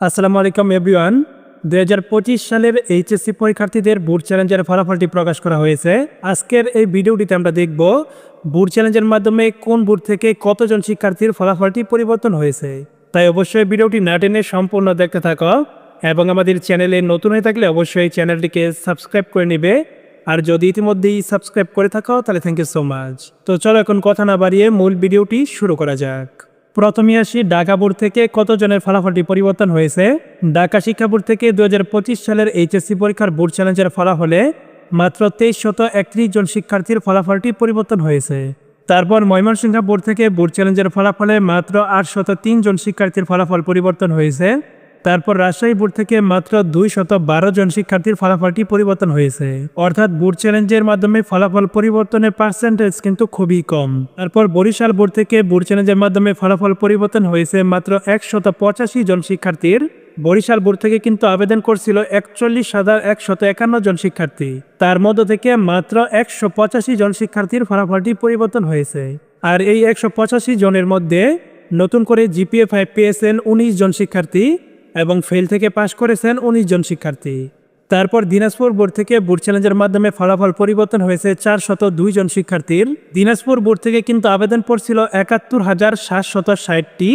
আসসালামু আলাইকুম এভরিওয়ান। দু হাজার পঁচিশ সালের এইচএসসি পরীক্ষার্থীদের বুট চ্যালেঞ্জের ফলাফলটি প্রকাশ করা হয়েছে। আজকের এই ভিডিওটিতে আমরা দেখব বুট চ্যালেঞ্জের মাধ্যমে কোন বুট থেকে কতজন শিক্ষার্থীর ফলাফলটি পরিবর্তন হয়েছে। তাই অবশ্যই ভিডিওটি না টেনে সম্পূর্ণ দেখতে থাকো এবং আমাদের চ্যানেলে নতুন হয়ে থাকলে অবশ্যই চ্যানেলটিকে সাবস্ক্রাইব করে নেবে। আর যদি ইতিমধ্যেই সাবস্ক্রাইব করে থাকো, তাহলে থ্যাংক ইউ সো মাচ তো চলো এখন কথা না বাড়িয়ে মূল ভিডিওটি শুরু করা যাক। প্রথমে আসি ঢাকা বোর্ড থেকে কতজনের ফলাফলটি পরিবর্তন হয়েছে? ঢাকা শিক্ষা বোর্ড থেকে দু হাজার পঁচিশ সালের এইচএসসি পরীক্ষার বোর্ড চ্যালেঞ্জের ফলাফলে মাত্র তেইশ শত একত্রিশ জন শিক্ষার্থীর ফলাফলটি পরিবর্তন হয়েছে। তারপর ময়মনসিংহ বোর্ড থেকে বোর্ড চ্যালেঞ্জের ফলাফলে মাত্র আট শত জন শিক্ষার্থীর ফলাফল পরিবর্তন হয়েছে। তারপর রাজশাহী বোর্ড থেকে মাত্র দুই শত বারো জন শিক্ষার্থীর ফলাফলটি পরিবর্তন হয়েছে। অর্থাৎ বোর্ড চ্যালেঞ্জের মাধ্যমে ফলাফল পরিবর্তনের পার্সেন্টেজ কিন্তু খুবই কম। তারপর বরিশাল বোর্ড থেকে বোর্ড চ্যালেঞ্জের মাধ্যমে ফলাফল পরিবর্তন হয়েছে মাত্র একশত পঁচাশি জন শিক্ষার্থীর। বরিশাল বোর্ড থেকে কিন্তু আবেদন করছিল একচল্লিশ হাজার একশত একান্ন জন শিক্ষার্থী। তার মধ্য থেকে মাত্র একশো পঁচাশি জন শিক্ষার্থীর ফলাফলটি পরিবর্তন হয়েছে। আর এই একশো পঁচাশি জনের মধ্যে নতুন করে জিপিএ ফাইভ পেয়েছেন উনিশ জন শিক্ষার্থী। এবং ফেল থেকে পাশ করেছেন উনিশ জন শিক্ষার্থী। তারপর দিনাজপুর বোর্ড থেকে বোর্ড চ্যালেঞ্জের মাধ্যমে ফলাফল পরিবর্তন হয়েছে চার শত দুই জন শিক্ষার্থীর। দিনাজপুর বোর্ড থেকে কিন্তু আবেদন পড়ছিল একাত্তর হাজার সাতশত ষাটটি।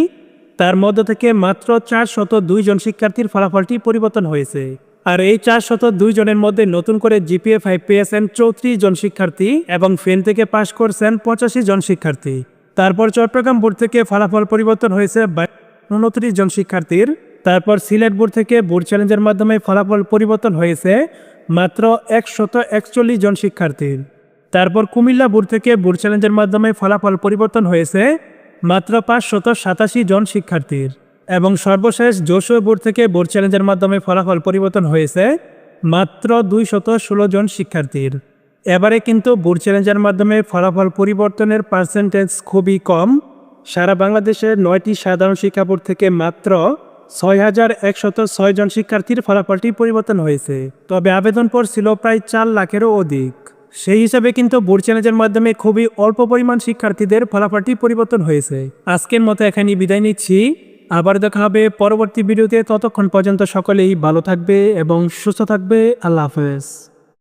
তার মধ্য থেকে মাত্র চার শত দুই জন শিক্ষার্থীর ফলাফলটি পরিবর্তন হয়েছে। আর এই চার শত দুই জনের মধ্যে নতুন করে জিপিএ, ফাইভ পেয়েছেন চৌত্রিশ জন শিক্ষার্থী এবং ফেন থেকে পাশ করছেন পঁচাশি জন শিক্ষার্থী। তারপর চট্টগ্রাম বোর্ড থেকে ফলাফল পরিবর্তন হয়েছে উনত্রিশ জন শিক্ষার্থীর। তারপর সিলেট বোর্ড থেকে বোর্ড চ্যালেঞ্জের মাধ্যমে ফলাফল পরিবর্তন হয়েছে মাত্র একশত একচল্লিশ জন শিক্ষার্থীর তারপর কুমিল্লা বোর্ড থেকে বোর্ড চ্যালেঞ্জের মাধ্যমে ফলাফল পরিবর্তন হয়েছে মাত্র পাঁচশত সাতাশি জন শিক্ষার্থীর। এবং সর্বশেষ যশোর বোর্ড থেকে বোর্ড চ্যালেঞ্জের মাধ্যমে ফলাফল পরিবর্তন হয়েছে মাত্র দুইশত ষোলো জন শিক্ষার্থীর। এবারে কিন্তু বোর্ড চ্যালেঞ্জের মাধ্যমে ফলাফল পরিবর্তনের পার্সেন্টেজ খুবই কম। সারা বাংলাদেশের নয়টি সাধারণ শিক্ষা বোর্ড থেকে মাত্র ছয় হাজার একশত ছয় জন শিক্ষার্থীর ফলাফলটি পরিবর্তন হয়েছে, তবে আবেদন পর ছিল প্রায় চার লাখেরও অধিক। সেই হিসাবে কিন্তু বোর্ড চ্যালেঞ্জের মাধ্যমে খুবই অল্প পরিমাণ শিক্ষার্থীদের ফলাফলটি পরিবর্তন হয়েছে। আজকের মতো এখানে বিদায় নিচ্ছি। আবার দেখা হবে পরবর্তী ভিডিওতে। ততক্ষণ পর্যন্ত সকলেই ভালো থাকবে এবং সুস্থ থাকবে। আল্লাহ হাফেজ।